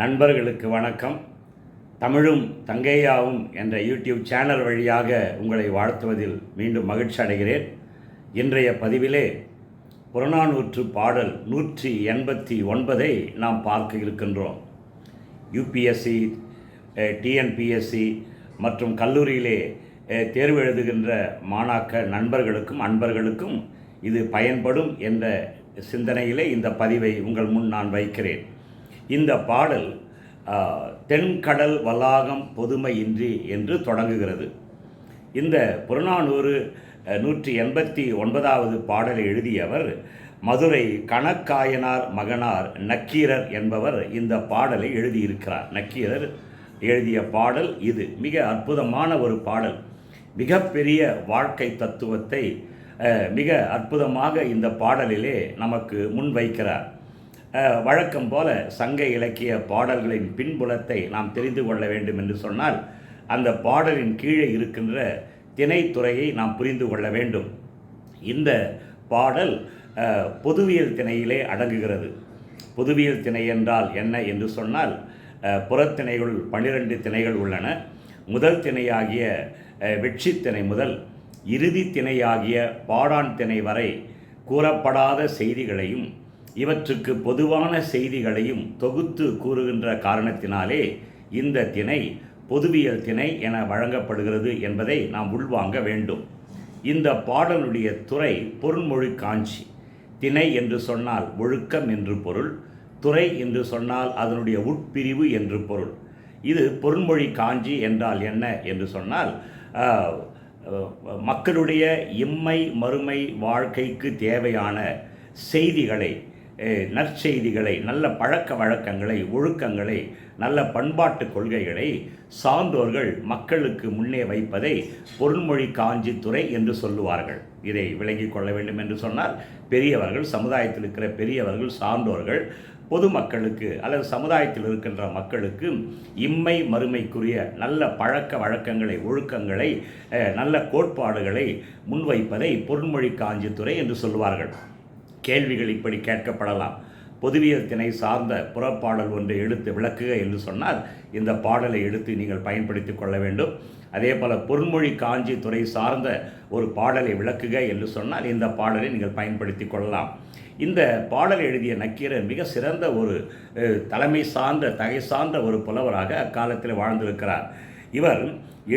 நண்பர்களுக்கு வணக்கம். தமிழும் தங்கையாவும் என்ற யூடியூப் சேனல் வழியாக உங்களை வாழ்த்துவதில் மீண்டும் மகிழ்ச்சி அடைகிறேன். இன்றைய பதிவிலே புறநானூற்று பாடல் நூற்றி எண்பத்தி ஒன்பதை நாம் பார்க்க இருக்கின்றோம். யூபிஎஸ்சி டிஎன்பிஎஸ்சி மற்றும் கல்லூரியிலே தேர்வு எழுதுகின்ற மாணாக்க நண்பர்களுக்கும் அன்பர்களுக்கும் இது பயன்படும் என்ற சிந்தனையிலே இந்த பதிவை உங்கள் முன் நான் வைக்கிறேன். இந்த பாடல் தென்கடல் வளாகம் பொதுமையின்றி என்று தொடங்குகிறது. இந்த புறநானூறு நூற்றி எண்பத்தி ஒன்பதாவது பாடலை எழுதியவர் மதுரை கணக்காயனார் மகனார் நக்கீரர் என்பவர் இந்த பாடலை எழுதியிருக்கிறார். நக்கீரர் எழுதிய பாடல் இது. மிக அற்புதமான ஒரு பாடல். மிகப்பெரிய வாழ்க்கை தத்துவத்தை மிக அற்புதமாக இந்த பாடலிலே நமக்கு முன்வைக்கிறார். வழக்கம் போல சங்க இலக்கிய பாடல்களின் பின்புலத்தை நாம் தெரிந்து கொள்ள வேண்டும் என்று சொன்னால் அந்த பாடலின் கீழே இருக்கின்ற திணைத்துறையை நாம் புரிந்து கொள்ள வேண்டும். இந்த பாடல் பொதுவியல் திணையிலே அடங்குகிறது. பொதுவியல் திணை என்றால் என்ன என்று சொன்னால் புறத்திணைகள் பன்னிரண்டு திணைகள் உள்ளன. முதல் திணையாகிய அஹ், வெட்சித் திணை முதல் இறுதி திணையாகிய பாடான் திணை வரை கூறப்படாத செய்திகளையும் இவற்றுக்கு பொதுவான செய்திகளையும் தொகுத்து கூறுகின்ற காரணத்தினாலே இந்த திணை பொதுவியல் திணை என வழங்கப்படுகிறது என்பதை நாம் உள்வாங்க வேண்டும். இந்த பாடலுடைய துறை பொருண்மொழி காஞ்சி. திணை என்று சொன்னால் ஒழுக்கம் என்று பொருள் துறை என்று சொன்னால் அதனுடைய உட்பிரிவு என்று பொருள். இது பொருண்மொழி காஞ்சி என்றால் என்ன என்று சொன்னால் மக்களுடைய இம்மை மறுமை வாழ்க்கைக்கு தேவையான செய்திகளை நற்செய்திகளை நல்ல பழக்க வழக்கங்களை ஒழுக்கங்களை நல்ல பண்பாட்டு கொள்கைகளை சான்றோர்கள் மக்களுக்கு முன்னே வைப்பதை பொருள்மொழி காஞ்சித்துறை என்று சொல்லுவார்கள். இதை விளங்கிக் கொள்ள வேண்டும் என்று சொன்னால் பெரியவர்கள் சமுதாயத்தில் இருக்கிற பெரியவர்கள் சான்றோர்கள் பொதுமக்களுக்கு அல்லது சமுதாயத்தில் இருக்கின்ற மக்களுக்கு இம்மை மறுமைக்குரிய நல்ல பழக்க வழக்கங்களை ஒழுக்கங்களை நல்ல கோட்பாடுகளை முன்வைப்பதை பொருள்மொழி காஞ்சித்துறை என்று சொல்லுவார்கள். கேள்விகள் இப்படி கேட்கப்படலாம். பொதுவியத்தினை சார்ந்த புறப்பாடல் ஒன்றை எடுத்து விளக்குக என்று சொன்னால் இந்த பாடலை எடுத்து நீங்கள் பயன்படுத்திக் கொள்ள வேண்டும். அதே போல் பொருள்மொழி காஞ்சி துறை சார்ந்த ஒரு பாடலை விளக்குக என்று சொன்னால் இந்த பாடலை நீங்கள் பயன்படுத்தி கொள்ளலாம். இந்த பாடல் எழுதிய நக்கீரர் மிக சிறந்த ஒரு தலைமை சார்ந்த தகை சார்ந்த ஒரு புலவராக அக்காலத்தில் வாழ்ந்திருக்கிறார். இவர்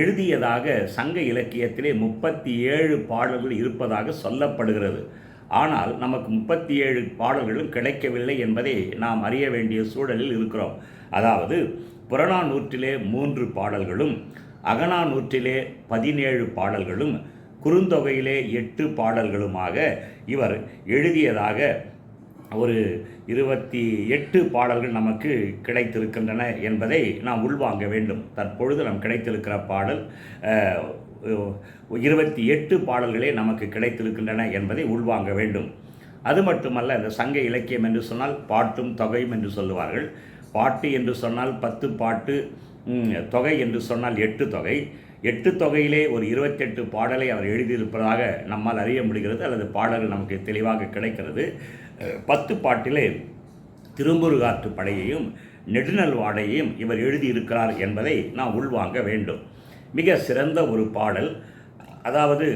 எழுதியதாக சங்க இலக்கியத்திலே முப்பத்தி ஏழு பாடல்கள் இருப்பதாக சொல்லப்படுகிறது. ஆனால் நமக்கு முப்பத்தி ஏழு பாடல்களும் கிடைக்கவில்லை என்பதை நாம் அறிய வேண்டிய சூழலில் இருக்கிறோம். அதாவது புறநானூற்றிலே மூன்று பாடல்களும் அகநானூற்றிலே பதினேழு பாடல்களும் குறுந்தொகையிலே எட்டு பாடல்களுமாக இவர் எழுதியதாக ஒரு இருபத்தி எட்டு பாடல்கள் நமக்கு கிடைத்திருக்கின்றன என்பதை நாம் உள்வாங்க வேண்டும். தற்பொழுது நம் கிடைத்திருக்கிற பாடல் இருபத்தி எட்டு பாடல்களே நமக்கு கிடைத்திருக்கின்றன என்பதை உள்வாங்க வேண்டும். அது மட்டுமல்ல இந்த சங்க இலக்கியம் என்று சொன்னால் பாட்டும் தொகையும் என்று சொல்லுவார்கள். பாட்டு என்று சொன்னால் பத்து பாட்டு தொகை என்று சொன்னால் எட்டு தொகை. எட்டு தொகையிலே ஒரு இருபத்தெட்டு பாடலை அவர் எழுதியிருப்பதாக நம்மால் அறிய முடிகிறது. அல்லது பாடல்கள் நமக்கு தெளிவாக கிடைக்கிறது. பத்து பாட்டிலே திருமுருகாற்று படையையும் நெடுநல் வாடையையும் இவர் எழுதியிருக்கிறார் என்பதை நாம் உள்வாங்க வேண்டும். மிக சிறந்த ஒரு பாடல். அதாவது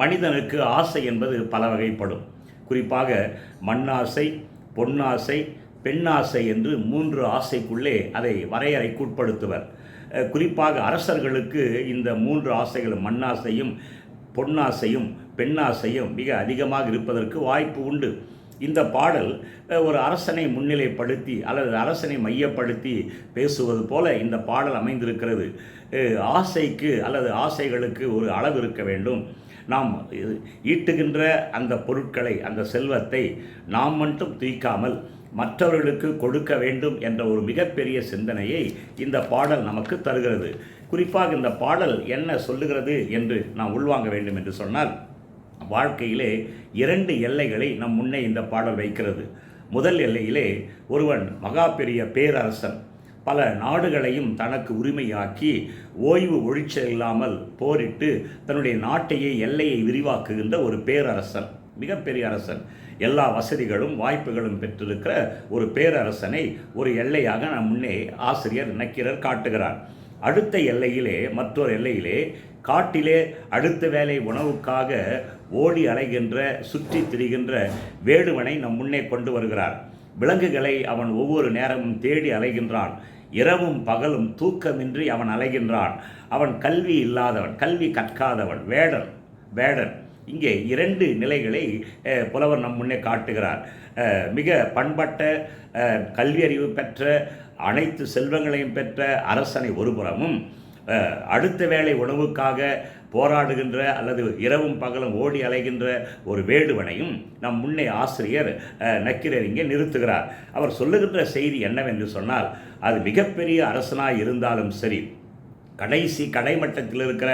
மனிதனுக்கு ஆசை என்பது பல வகைப்படும். குறிப்பாக மண்ணாசை பொன்னாசை பெண்ணாசை என்று மூன்று ஆசைக்குள்ளே அதை வரையறைக்குட்படுத்துவர் குறிப்பாக அரசர்களுக்கு இந்த மூன்று ஆசைகளும் மண்ணாசையும் பொன்னாசையும் பெண்ணாசையும் மிக அதிகமாக இருப்பதற்கு வாய்ப்பு உண்டு. இந்த பாடல் ஒரு அரசனை முன்னிலைப்படுத்தி அல்லது அரசனை மையப்படுத்தி பேசுவது போல இந்த பாடல் அமைந்திருக்கிறது. ஆசைக்கு அல்லது ஆசைகளுக்கு ஒரு அளவு இருக்க வேண்டும். நாம் இது- ஈட்டுகின்ற அந்த பொருட்களை அந்த செல்வத்தை நாம் மட்டும் தூய்க்காமல் மற்றவர்களுக்கு கொடுக்க வேண்டும் என்ற ஒரு மிகப்பெரிய சிந்தனையை இந்த பாடல் நமக்கு தருகிறது. குறிப்பாக இந்த பாடல் என்ன சொல்லுகிறது என்று நாம் உள்வாங்க வேண்டும் என்று சொன்னால் வாழ்க்கையிலே இரண்டு எல்லைகளை நம் முன்னே இந்த பாடல் வைக்கிறது. முதல் எல்லையிலே ஒருவன் மகா பெரிய பேரரசன். பல நாடுகளையும் தனக்கு உரிமையாக்கி ஓய்வு ஒழிச்சல் இல்லாமல் போரிட்டு தன்னுடைய நாட்டையே எல்லையை விரிவாக்குகின்ற ஒரு பேரரசன் மிகப்பெரிய அரசன். எல்லா வசதிகளும் வாய்ப்புகளும் பெற்றிருக்கிற ஒரு பேரரசனை ஒரு எல்லையாக நம் முன்னே ஆசிரியர் நக்கீரர் காட்டுகிறார். அடுத்த எல்லையிலே மற்றொரு எல்லையிலே காட்டிலே அடுத்த வேலை உணவுக்காக ஓடி அலைகின்ற சுற்றி திரிகின்ற வேடுவனை நம் முன்னே கொண்டு வருகிறார். விலங்குகளை அவன் ஒவ்வொரு நேரமும் தேடி அலைகின்றான். இரவும் பகலும் தூக்கமின்றி அவன் அலைகின்றான். அவன் கல்வி இல்லாதவன் கல்வி கற்காதவன் வேடன் வேடன். இங்கே இரண்டு நிலைகளை புலவர் நம் முன்னே காட்டுகிறார். மிக பண்பட்ட கல்வியறிவு பெற்ற அனைத்து செல்வங்களையும் பெற்ற அரசனை ஒருபுறமும் அடுத்த வேளை உணவுக்காக போராடுகின்ற அல்லது இரவும் பகலும் ஓடி அலைகின்ற ஒரு வேடுவனையும் நம் முன்னே ஆசிரியர் நக்கிரர் இங்கே நிறுத்துகிறார். அவர் சொல்லுகின்ற செய்தி என்னவென்று சொன்னால் அது மிகப்பெரிய அரசனாக இருந்தாலும் சரி கடைசி கடைமட்டத்தில் இருக்கிற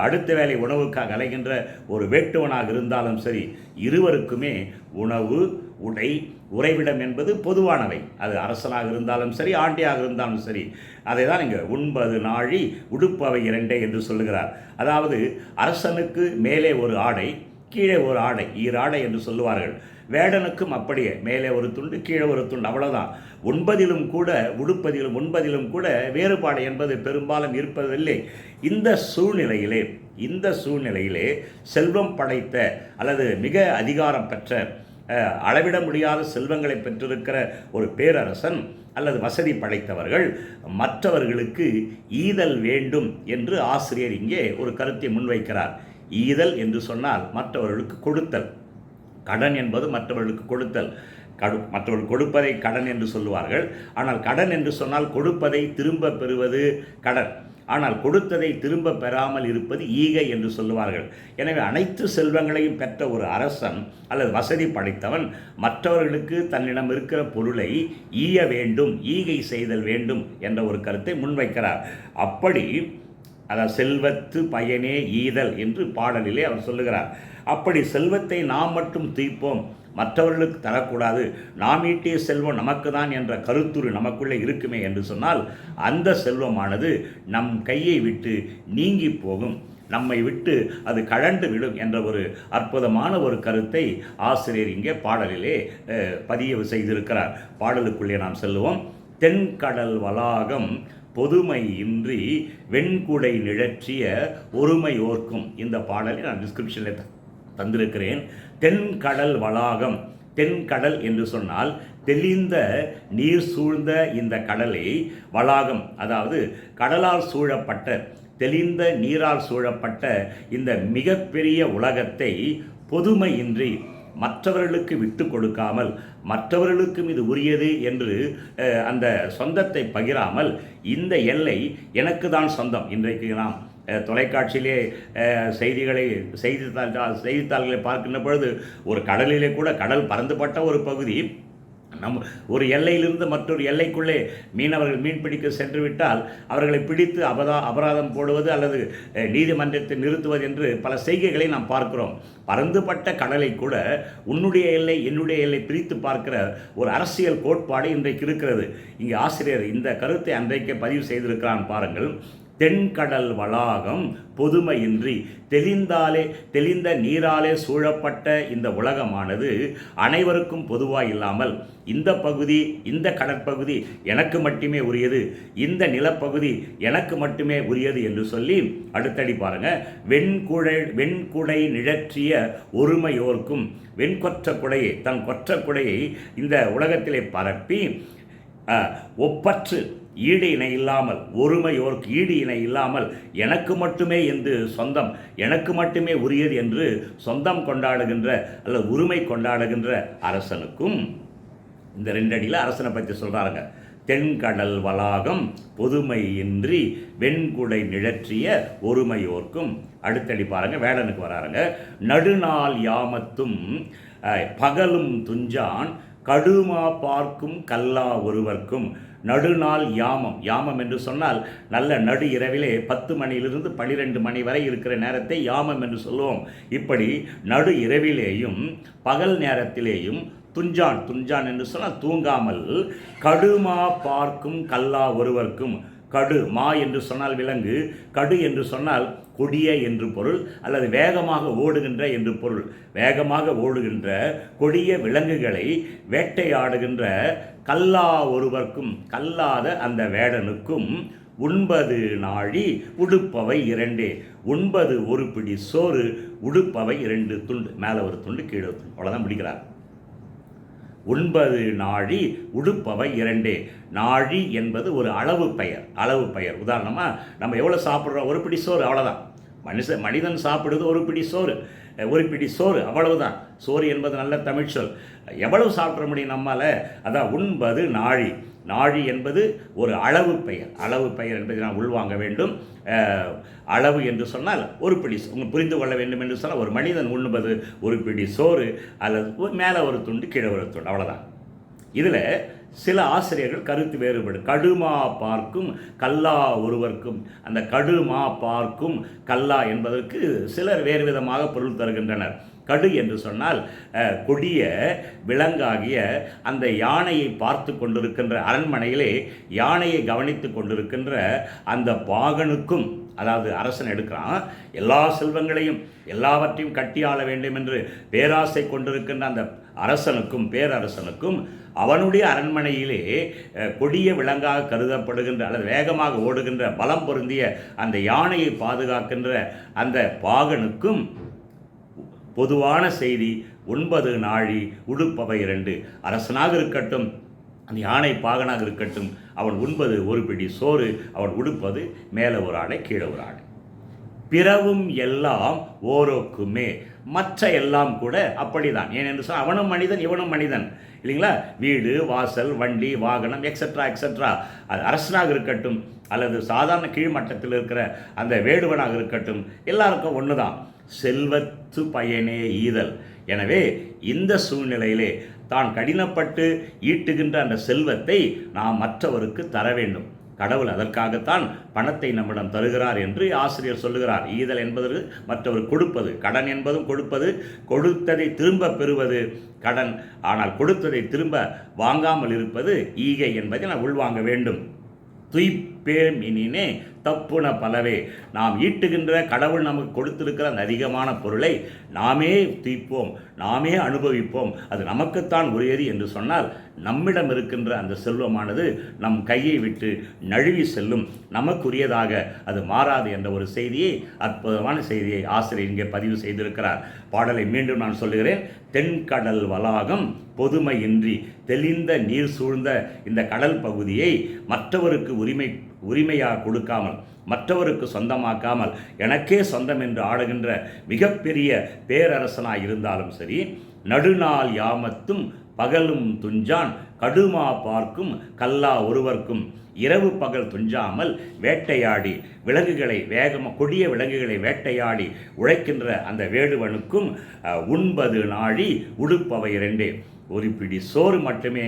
அடுத்த வேலை உணவுக்காக அலைகின்ற ஒரு வேட்டுவனாக இருந்தாலும் சரி இருவருக்குமே உணவு உடை உறைவிடம் என்பது பொதுவானவை. அது அரசனாக இருந்தாலும் சரி ஆண்டியாக இருந்தாலும் சரி. அதை தான் இங்கே உண்பது நாழி உடுப்பவை இரண்டே என்று சொல்லுகிறார். அதாவது அரசனுக்கு மேலே ஒரு ஆடை கீழே ஒரு ஆடை ஈராடை என்று சொல்லுவார்கள். வேடனுக்கும் அப்படியே மேலே ஒரு துண்டு கீழே ஒரு துண்டு அவ்வளோதான் ஒன்பதிலும் கூட உடுப்பதிலும் ஒன்பதிலும் கூட வேறுபாடு என்பது பெரும்பாலும் இருப்பதில்லை. இந்த சூழ்நிலையிலே இந்த சூழ்நிலையிலே செல்வம் படைத்த அல்லது மிக அதிகாரம் பெற்ற அளவிட முடியாத செல்வங்களை பெற்றிருக்கிற ஒரு பேரரசன் அல்லது வசதி படைத்தவர்கள் மற்றவர்களுக்கு ஈதல் வேண்டும் என்று ஆசிரியர் இங்கே ஒரு கருத்தை முன்வைக்கிறார். ஈதல் என்று சொன்னால் மற்றவர்களுக்கு கொடுத்தல். கடன் என்பது மற்றவர்களுக்கு கொடுத்தல். கடு மற்றவர்கள் கொடுப்பதை கடன் என்று சொல்லுவார்கள். ஆனால் கடன் என்று சொன்னால் கொடுப்பதை திரும்ப பெறுவது கடன். ஆனால் கொடுத்ததை திரும்ப பெறாமல் இருப்பது ஈகை என்று சொல்லுவார்கள். எனவே அனைத்து செல்வங்களையும் பெற்ற ஒரு அரசன் அல்லது வசதி படைத்தவன் மற்றவர்களுக்கு தன்னிடம் இருக்கிற பொருளை ஈய வேண்டும் ஈகை செய்தல் வேண்டும் என்ற ஒரு கருத்தை முன்வைக்கிறார். அப்படி அதாவது செல்வத்து பயனே ஈதல் என்று பாடலிலே அவர் சொல்லுகிறார். அப்படி செல்வத்தை நாம் மட்டும் தீர்ப்போம். மற்றவர்களுக்கு தரக்கூடாது. நாம் ஈட்டிய செல்வம் நமக்கு தான் என்ற கருத்துரு நமக்குள்ளே இருக்குமே என்று சொன்னால் அந்த செல்வமானது நம் கையை விட்டு நீங்கி போகும். நம்மை விட்டு அது கழண்டு விடும் என்ற ஒரு அற்புதமான ஒரு கருத்தை ஆசிரியர் இங்கே பாடலிலே பதிவு செய்திருக்கிறார். பாடலுக்குள்ளே நாம் செல்லுவோம். தென்கடல் வளாகம் பொதுமை இன்றி வெண்குடை நிழற்றிய ஒருமை ஓர்க்கும் இந்த பாடலை நான் டிஸ்கிரிப்ஷனில் தந்திருக்கிறேன். தென்கடல் வளாகம் தென்கடல் என்று சொன்னால் தெளிந்த நீர் சூழ்ந்த இந்த கடலை வளாகம் அதாவது கடலால் சூழப்பட்ட தெளிந்த நீரால் சூழப்பட்ட இந்த மிகப்பெரிய உலகத்தை பொதுமையின்றி மற்றவர்களுக்கு விட்டு கொடுக்காமல் மற்றவர்களுக்கும் இது உரியது என்று அந்த சொந்தத்தை பகிராமல் இந்த எல்லை எனக்கு தான் சொந்தம். இன்றைக்கு நாம் தொலைக்காட்சியிலே செய்திகளை செய்தித்தாள் செய்தித்தாள்களை பார்க்கின்ற பொழுது ஒரு கடலிலே கூட கடல் பறந்துபட்ட ஒரு பகுதி. நம் ஒரு எல்லையிலிருந்து மற்றொரு எல்லைக்குள்ளே மீனவர்கள் மீன் பிடிக்க சென்று விட்டால் அவர்களை பிடித்து அபதா அபராதம் போடுவது அல்லது நீதிமன்றத்தை நிறுத்துவது என்று பல செய்கைகளை நாம் பார்க்கிறோம். பறந்துபட்ட கடலை கூட உன்னுடைய எல்லை என்னுடைய எல்லை பிரித்து பார்க்கிற ஒரு அரசியல் கோட்பாடு இன்றைக்கு இருக்கிறது. இங்கே ஆசிரியர் இந்த கருத்தை அன்றைக்கே பதிவு செய்திருக்கிறான் பாருங்கள். தென்கடல் வளாகம் பொதுமையின்றி தெளிந்தாலே தெளிந்த நீராலே சூழப்பட்ட இந்த உலகமானது அனைவருக்கும் பொதுவாக இல்லாமல் இந்த பகுதி இந்த கடற்பகுதி எனக்கு மட்டுமே உரியது இந்த நிலப்பகுதி எனக்கு மட்டுமே உரியது என்று சொல்லி அடுத்தடி பாருங்க. வெண்குழை வெண்குடை நிழற்றிய ஒருமையோர்க்கும் வெண்கொற்ற குடையை தன் கொற்ற குடையை இந்த உலகத்திலே பரப்பி ஒப்பற்று ஈடு இணை இல்லாமல் ஒருமையோருக்கு ஈடு இணை இல்லாமல் எனக்கு மட்டுமே என்று சொந்தம் எனக்கு மட்டுமே உரியது என்று சொந்தம் கொண்டாடுகின்ற அல்லது உரிமை கொண்டாடுகின்ற அரசனுக்கும் இந்த ரெண்டடியில் அரசனை பற்றி சொல்கிறாருங்க தென்கடல் வளாகம் பொதுமையின்றி வெண்குடை நிழற்றிய ஒருமையோர்க்கும் அடுத்தடி பாருங்க வேடனுக்கு வராருங்க. நடுநாள் யாமத்தும் பகலும் துஞ்சான் கடுமா பார்க்கும் கல்லா ஒருவர்க்கும் நடுநாள் யாமம். யாமம் என்று சொன்னால் நல்ல நடு இரவிலே பத்து மணியிலிருந்து பனிரெண்டு மணி வரை இருக்கிற நேரத்தை யாமம் என்று சொல்லுவோம். இப்படி நடு இரவிலேயும் பகல் நேரத்திலேயும் துஞ்சான் துஞ்சான் என்று சொன்னால் தூங்காமல் கடுமா பார்க்கும் கல்லா ஒருவர்க்கும் கடு மா என்று சொன்னால் விலங்கு கடு என்று சொன்னால் கொடிய என்று பொருள் அல்லது வேகமாக ஓடுகின்ற என்று பொருள். வேகமாக ஓடுகின்ற கொடிய விலங்குகளை வேட்டையாடுகின்ற கல்லா ஒருவர்க்கும் கல்லாத அந்த வேடனுக்கும் உண்பது நாழி உடுப்பவை இரண்டே. உண்பது ஒரு பிடி சோறு உடுப்பவை இரண்டு துண்டு. மேலே ஒரு துண்டு கீழே துண்டு. அவ்வளோதான் பிடிக்கிறார் ஒன்பது நாழி உடுப்பவை இரண்டே. நாழி என்பது ஒரு அளவு பெயர் அளவு பெயர். உதாரணமாக நம்ம எவ்வளோ சாப்பிட்றோம்? ஒரு பிடி சோறு அவ்வளோதான் மனுஷ மனிதன் சாப்பிடுவது ஒரு பிடி சோறு. ஒரு பிடி சோறு அவ்வளவுதான். சோறு என்பது நல்ல தமிழ் சொல். எவ்வளவு சாப்பிட முடியும் நம்மால்? அதான் உண்பது நாழி. நாழி என்பது ஒரு அளவு பெயர். அளவு பெயர் என்பதை நான் உள்வாங்க வேண்டும். அளவு என்று சொன்னால் ஒரு பிடி உங்கள் உங்களுக்கு புரிந்து கொள்ள வேண்டும் என்று சொன்னால் ஒரு மனிதன் உண்ணுவது ஒரு பிடி சோறு அல்லது ஒரு மேலே ஒரு துண்டு கீழே ஒரு துண்டு. அவ்வளோதான் இதில் சில ஆசிரியர்கள் கருத்து வேறுபடும் கடுமா பார்க்கும் கல்லா ஒருவர்க்கும். அந்த கடுமா பார்க்கும் கல்லா என்பதற்கு சிலர் வேறு விதமாக பொருள் தருகின்றனர். கடு என்று சொன்னால் கொடிய விலங்காகிய அந்த யானையை பார்த்து கொண்டிருக்கின்ற அரண்மனையிலே யானையை கவனித்து கொண்டிருக்கின்ற அந்த பாகனுக்கும் அதாவது அரசன் எடுக்கிறான் எல்லா செல்வங்களையும் எல்லாவற்றையும் கட்டி ஆள வேண்டும் என்று பேராசை கொண்டிருக்கின்ற அந்த அரசனுக்கும் பேரரசனுக்கும் அவனுடைய அரண்மனையிலே கொடிய விலங்காக கருதப்படுகின்ற அல்லது வேகமாக ஓடுகின்ற பலம் பொருந்திய அந்த யானையை பாதுகாக்கின்ற அந்த பாகனுக்கும் பொதுவான செய்தி ஒன்பது நாழி உடுப்பவை இரண்டு. அரசனாக இருக்கட்டும் அந்த யானை பாகனாக இருக்கட்டும் அவன் உண்பது ஒரு பிடி சோறு அவன் உடுப்பது மேலே ஒரு ஆடை கீழே ஒரு ஆடை பிறவும் எல்லாம் ஓரோக்குமே மற்ற எல்லாம் கூட அப்படிதான். ஏனென்று சொன்னால் அவனும் மனிதன் இவனும் மனிதன். இல்லைங்களா? வீடு வாசல் வண்டி வாகனம் எக்ஸட்ரா எக்ஸட்ரா அது அரசனாக இருக்கட்டும் அல்லது சாதாரண கீழ்மட்டத்தில் இருக்கிற அந்த வேடுவனாக இருக்கட்டும் எல்லாருக்கும் ஒன்று தான் செல்வத்து பயனே ஈதல். எனவே இந்த சூழ்நிலையிலே தான் கடினப்பட்டு ஈட்டுகின்ற அந்த செல்வத்தை நாம் மற்றவருக்கு தர வேண்டும். கடவுள் அதற்காகத்தான் பணத்தை நம்மிடம் தருகிறார் என்று ஆசிரியர் சொல்லுகிறார். ஈதல் என்பது மற்றவர் கொடுப்பது கடன் என்பதும் கொடுப்பது கொடுத்ததை திரும்ப பெறுவது கடன். ஆனால் கொடுத்ததை திரும்ப வாங்காமல் இருப்பது ஈகை என்பதை நான் உள்வாங்க வேண்டும். துய்ப்பேம் இனினே தப்புன பலவே. நாம் ஈட்டுகின்ற கடவுள் நமக்கு கொடுத்திருக்கிற அந்த அதிகமான பொருளை நாமே தீர்ப்போம் நாமே அனுபவிப்போம். அது நமக்குத்தான் உரியது என்று சொன்னால் நம்மிடம் இருக்கின்ற அந்த செல்வமானது நம் கையை விட்டு நழுவி செல்லும். நமக்குரியதாக அது மாறாது என்ற ஒரு செய்தியை அற்புதமான செய்தியை ஆசிரியர் இங்கே பதிவு செய்திருக்கிறார். பாடலை மீண்டும் நான் சொல்லுகிறேன். தென்கடல் வளாகம் பொதுமையின்றி தெளிந்த நீர் சூழ்ந்த இந்த கடல் பகுதியை மற்றவருக்கு உரிமை உரிமையாக கொடுக்காமல் மற்றவருக்கு சொந்தமாக்காமல் எனக்கே சொந்தம் என்று ஆடுகின்ற மிகப்பெரிய பேரரசனாக இருந்தாலும் சரி நடுநாள் யாமத்தும் பகலும் துஞ்சான் கடுமா பார்க்கும் கல்லா ஒருவர்க்கும். இரவு பகல் துஞ்சாமல் வேட்டையாடி விலங்குகளை வேகமாக கொடிய விலங்குகளை வேட்டையாடி உழைக்கின்ற அந்த வேடுவனுக்கும் உண்பது நாழி உடுப்பவை இரண்டே. ஒரு பிடி சோறு மட்டுமே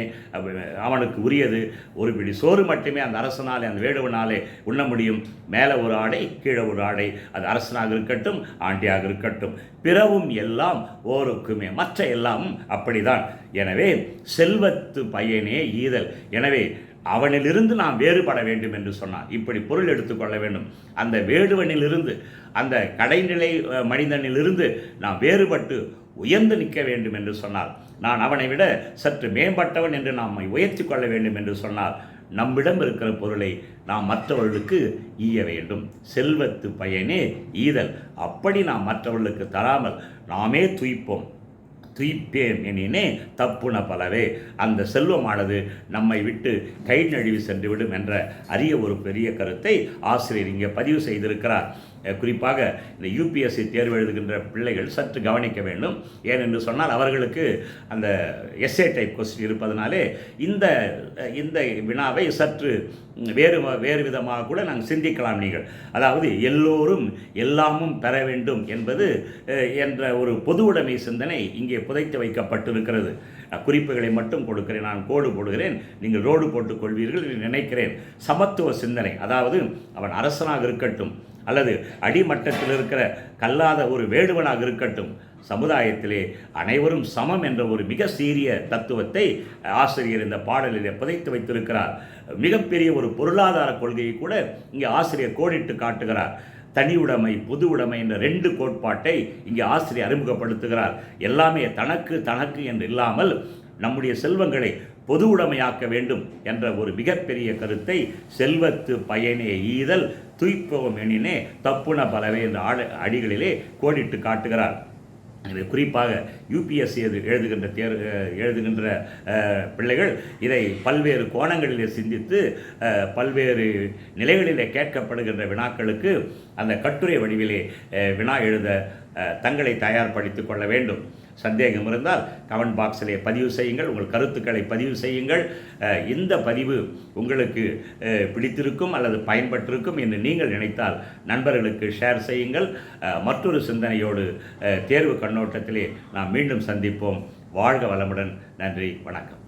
அவனுக்கு உரியது. ஒரு பிடி சோறு மட்டுமே அந்த அரசனாலே அந்த வேடுவனாலே உண்ண முடியும். மேலே ஒரு ஆடை கீழே ஒரு ஆடை. அது அரசனாக இருக்கட்டும் ஆண்டியாக இருக்கட்டும். பிறவும் எல்லாம் ஓருக்குமே மற்ற எல்லாமும் அப்படிதான். எனவே செல்வத்து பயனே ஈதல். எனவே அவனிலிருந்து நாம் வேறுபட வேண்டும் என்று சொன்னான். இப்படி பொருள் எடுத்துக்கொள்ள வேண்டும். அந்த வேடுவனிலிருந்து அந்த கடைநிலை மனிதனிலிருந்து நாம் வேறுபட்டு உயர்ந்து நிற்க வேண்டும் என்று சொன்னார். நான் அவனை விட சற்று மேம்பட்டவன் என்று நம்மை உயர்த்தி கொள்ள வேண்டும் என்று சொன்னார் நம்மிடம் இருக்கிற பொருளை நாம் மற்றவர்களுக்கு ஈய வேண்டும். செல்வத்து பயனே ஈதல். அப்படி நாம் மற்றவர்களுக்கு தராமல் நாமே துய்ப்போம். துய்ப்பேம் எனினே தப்புன பலவே. அந்த செல்வமானது நம்மை விட்டு கை நழுவி சென்றுவிடும் என்ற அரிய ஒரு பெரிய கருத்தை ஆசிரியர் இங்கே பதிவு செய்திருக்கிறார். குறிப்பாக இந்த யூபிஎஸ்சி தேர்வு எழுதுகின்ற பிள்ளைகள் சற்று கவனிக்க வேண்டும். ஏனென்று சொன்னால் அவர்களுக்கு அந்த எஸ்ஏ டைப் கொஸ்டின் இருப்பதனாலே இந்த இந்த வினாவை சற்று வேறு வேறு விதமாக கூட நாங்கள் சிந்திக்கலாம் நீங்கள். அதாவது எல்லோரும் எல்லாமும் பெற வேண்டும் என்பது என்ற ஒரு பொது உடைமை சிந்தனை இங்கே புதைத்து வைக்கப்பட்டிருக்கிறது. நான் குறிப்புகளை மட்டும் கொடுக்கிறேன் நான் கோடு போடுகிறேன். நீங்கள் ரோடு போட்டுக் கொள்வீர்கள் என்று நினைக்கிறேன். சமத்துவ சிந்தனை அதாவது அவன் அரசனாக இருக்கட்டும் அல்லது அடிமட்டத்தில் இருக்கிற கல்லாத ஒரு வேடுவனாக இருக்கட்டும் சமுதாயத்திலே அனைவரும் சமம் என்ற ஒரு மிக சீரிய தத்துவத்தை ஆசிரியர் இந்த பாடலிலே புதைத்து வைத்திருக்கிறார். மிகப்பெரிய ஒரு பொருளாதார கொள்கையை கூட இங்கே ஆசிரியர் கோடிட்டு காட்டுகிறார். தனி உடைமை பொது உடைமை என்ற ரெண்டு கோட்பாட்டை இங்கே ஆசிரியர் அறிமுகப்படுத்துகிறார். எல்லாமே தனக்கு தனக்கு என்று இல்லாமல் நம்முடைய செல்வங்களை பொது உடைமையாக்க வேண்டும் என்ற ஒரு மிகப்பெரிய கருத்தை செல்வத்து பயனே ஈதல் துய்ப்பவம் எண்ணினே தப்புன பலவே என்ற ஆட அடிகளிலே கோடிட்டு காட்டுகிறார். எனவே குறிப்பாக யூபிஎஸ்சி எது எழுதுகின்ற தேர் எழுதுகின்ற பிள்ளைகள் இதை பல்வேறு கோணங்களிலே சிந்தித்து பல்வேறு நிலைகளிலே கேட்கப்படுகின்ற வினாக்களுக்கு அந்த கட்டுரை வடிவிலே வினா எழுத தங்களை தயார்படுத்திக் கொள்ள வேண்டும். சந்தேகம் இருந்தால் கமெண்ட் பாக்ஸிலே பதிவு செய்யுங்கள் உங்கள் கருத்துக்களை பதிவு செய்யுங்கள். இந்த பதிவு உங்களுக்கு பிடித்திருக்கும் அல்லது பயன்பட்டிருக்கும் என்று நீங்கள் நினைத்தால் நண்பர்களுக்கு ஷேர் செய்யுங்கள். மற்றொரு சிந்தனையோடு தேர்வு கண்ணோட்டத்திலே நாம் மீண்டும் சந்திப்போம். வாழ்க வளமுடன். நன்றி வணக்கம்.